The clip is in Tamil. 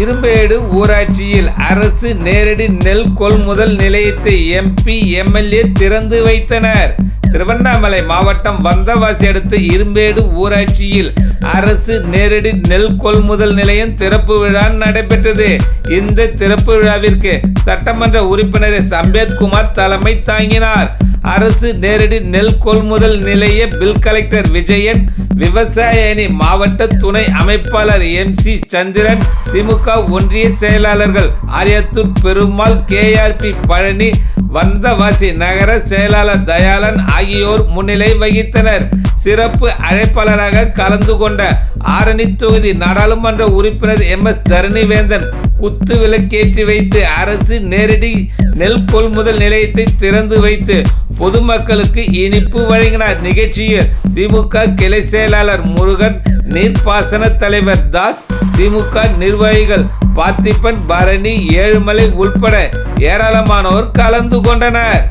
இரும்பேடு ஊராட்சியில் அரசு நேரடி நெல் கொள்முதல் நிலையத்தை எம்பி எம்எல்ஏ திறந்து வைத்தனர். திருவண்ணாமலை மாவட்டம் வந்தவாசி அடுத்த இரும்பேடு ஊராட்சியில் அரசு நேரடி நெல் கொள்முதல் நிலையம் திறப்பு விழா நடைபெற்றது. இந்த திறப்பு விழாவிற்கு சட்டமன்ற உறுப்பினர் சம்பேத்குமார் தலைமை தாங்கினார். அரசு நேரடி நெல் கொள்முதல் நிலைய பில் கலெக்டர் விஜயன் விவசாய அணி மாவட்ட துணை அமைப்பாளர் எம் சி சந்திரன் திமுக ஒன்றிய செயலாளர்கள் ஆரியத்தூர் பெருமாள் கேஆர்பி பழனி வந்தவாசி நகர செயலாளர் தயாளன் ஆகியோர் முன்னிலை வகித்தனர். சிறப்பு அழைப்பாளராக கலந்து கொண்ட ஆரணி தொகுதி நாடாளுமன்ற உறுப்பினர் எம் எஸ் தரணிவேந்தன் குத்து விளக்கேற்றி வைத்து அரசு நேரடி நெல் கொள்முதல் நிலையத்தை திறந்து வைத்து பொதுமக்களுக்கு இனிப்பு வழங்கினார். நிகழ்ச்சியில் திமுக கிளை செயலாளர் முருகன் நீர்ப்பாசன தலைவர் தாஸ் திமுக நிர்வாகிகள் பார்த்திபன் பரணி ஏழுமலை உள்பட ஏராளமானோர் கலந்து கொண்டனர்.